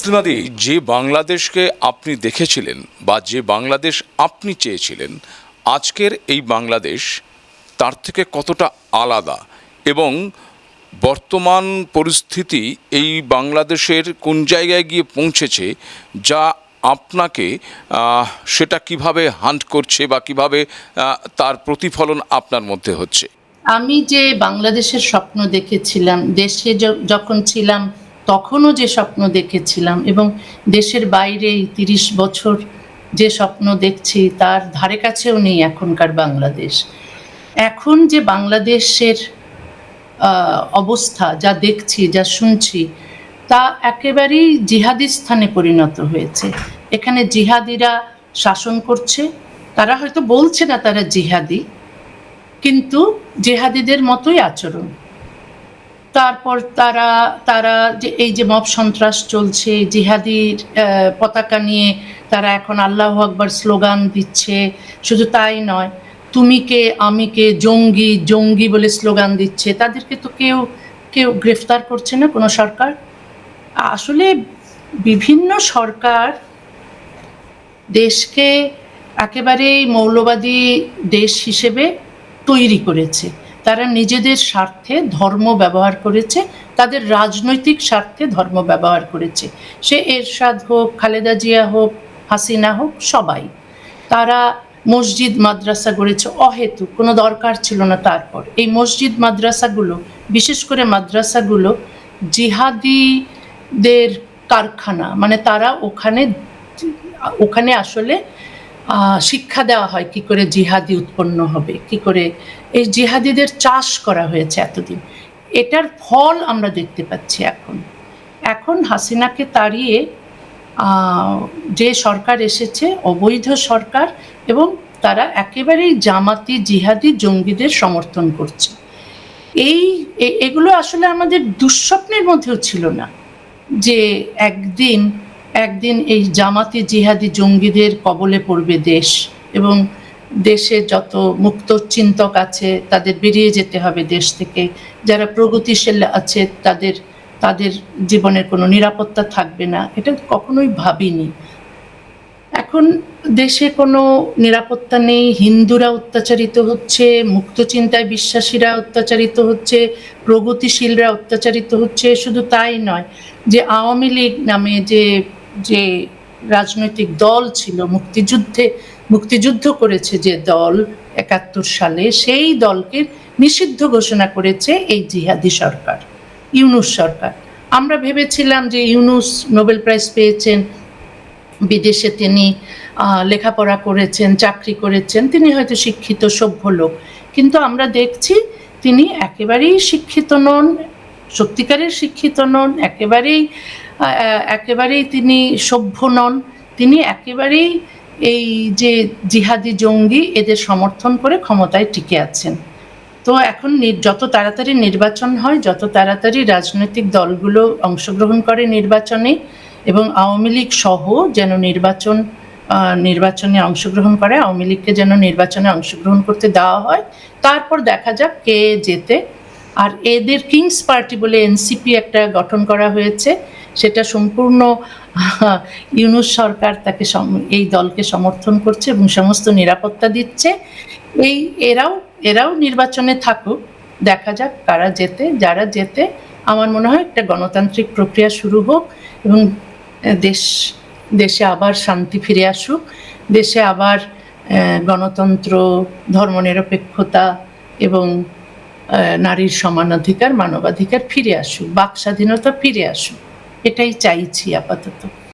তসলিমাদি যে বাংলাদেশকে আপনি দেখেছিলেন বা যে বাংলাদেশ আপনি চেয়েছিলেন, আজকের এই বাংলাদেশ তার থেকে কতটা আলাদা এবং বর্তমান পরিস্থিতি এই বাংলাদেশের কোন জায়গায় গিয়ে পৌঁছেছে যা আপনাকে সেটা কীভাবে হান্ট করছে বা কীভাবে তার প্রতিফলন আপনার মধ্যে হচ্ছে? আমি যে বাংলাদেশের স্বপ্ন দেখেছিলাম, দেশে যখন ছিলাম তখনও যে স্বপ্ন দেখেছিলাম এবং দেশের বাইরে তিরিশ বছর যে স্বপ্ন দেখছি, তার ধারে কাছেও নেই এখনকার বাংলাদেশ। এখন যে বাংলাদেশের অবস্থা যা দেখছি, যা শুনছি, তা একেবারেই জিহাদি স্থানে পরিণত হয়েছে। এখানে জিহাদিরা শাসন করছে, তারা হয়তো বলছে না তারা জিহাদি, কিন্তু জেহাদিদের মতোই আচরণ। তারপর তারা তারা যে, এই যে মব সন্ত্রাস চলছে, জিহাদির পতাকা নিয়ে তারা এখন আল্লাহ আকবর স্লোগান দিচ্ছে, শুধু তাই নয়, তুমি কে, আমি কে, জঙ্গি জঙ্গি বলে স্লোগান দিচ্ছে, তাদেরকে তো কেউ কেউ গ্রেফতার করছে না কোনো সরকার? আসলে বিভিন্ন সরকার দেশকে একেবারেই মৌলবাদী দেশ হিসেবে তৈরি করেছে। তারা নিজেদের স্বার্থে ধর্ম ব্যবহার করেছে, তাদের রাজনৈতিক স্বার্থে ধর্ম ব্যবহার করেছে। সে এরশাদ হোক, খালেদা জিয়া হোক, হাসিনা হোক, সবাই। তারা মসজিদ, মাদ্রাসা গড়েছে অহেতু কোনো দরকার ছিল না তারপর। এই মসজিদ, মাদ্রাসাগুলো, বিশেষ করে মাদ্রাসাগুলো জিহাদিদের কারখানা মানে তারা ওখানে ওখানে আসলে শিক্ষা দেওয়া হয়, কি করে জিহাদি উৎপন্ন হবে, কি করে এই জিহাদিদের চাষ করা হয়েছে এতদিন। এটার ফল আমরা দেখতে পাচ্ছি এখন। এখন হাসিনাকে তাড়িয়ে যে সরকার এসেছে, অবৈধ সরকার এবং তারা একেবারেই জামাতি, জিহাদি জঙ্গিদের সমর্থন করছে। এই এগুলো আসলে আমাদের দুঃস্বপ্নের মধ্যেও ছিল না যে একদিন একদিন এই জামাতি জিহাদি জঙ্গিদের কবলে পড়বে দেশ এবং দেশে যত মুক্ত চিন্তক আছে, তাদের বেরিয়ে যেতে হবে দেশ থেকে। যারা প্রগতিশীল আছে, তাদের তাদের জীবনের কোনো নিরাপত্তা থাকবে না। এটা কখনোই ভাবিনি। এখন দেশে কোনো নিরাপত্তা নেই, হিন্দুরা অত্যাচারিত হচ্ছে, মুক্ত চিন্তায় বিশ্বাসীরা অত্যাচারিত হচ্ছে, প্রগতিশীলরা অত্যাচারিত হচ্ছে, শুধু তাই নয় যে আওয়ামী লীগ নামে যে যে রাজনৈতিক দল ছিল, মুক্তিযুদ্ধে, মুক্তিযুদ্ধ করেছে যে দল একাত্তর সালে, সেই দলকে নিষিদ্ধ ঘোষণা করেছে এই জিহাদি সরকার, ইউনুস সরকার। আমরা ভেবেছিলাম যে ইউনুস নোবেল প্রাইজ পেয়েছেন, বিদেশে তিনি লেখাপড়া করেছেন, চাকরি করেছেন, তিনি হয়তো শিক্ষিত, সভ্য লোক। কিন্তু আমরা দেখছি তিনি একেবারেই শিক্ষিত নন সত্যিকারের শিক্ষিত নন, একেবারেই একেবারেই তিনি সভ্য নন, তিনি একেবারেই এই যে জিহাদি জঙ্গি এদের সমর্থন করে ক্ষমতায় টিকে আছেন। তো এখন যত তাড়াতাড়ি নির্বাচন হয়, যত তাড়াতাড়ি রাজনৈতিক দলগুলো অংশগ্রহণ করে নির্বাচনে এবং আওয়ামী লীগ সহ যেন নির্বাচন নির্বাচনে অংশগ্রহণ করে, আওয়ামী লীগকে যেন নির্বাচনে অংশগ্রহণ করতে দেওয়া হয়, তারপর দেখা যাক কে জেতে আর এদের কিংস পার্টি বলে এনসিপি একটা গঠন করা হয়েছে। সেটা সম্পূর্ণ ইউনুস সরকার তাকে এই দলকে সমর্থন করছে এবং সমস্ত নিরাপত্তা দিচ্ছে। এই, এরাও এরাও নির্বাচনে থাকুক, দেখা যাক কারা যেতে যারা যেতে আমার মনে হয় একটা গণতান্ত্রিক প্রক্রিয়া শুরু হোক এবং দেশ, দেশে আবার শান্তি ফিরে আসুক। দেশে আবার গণতন্ত্র, ধর্মনিরপেক্ষতা এবং নারীর সমানাধিকার মানবাধিকার ফিরে আসুক বাক স্বাধীনতা ফিরে আসুক। এটাই চাইছি আপাতত।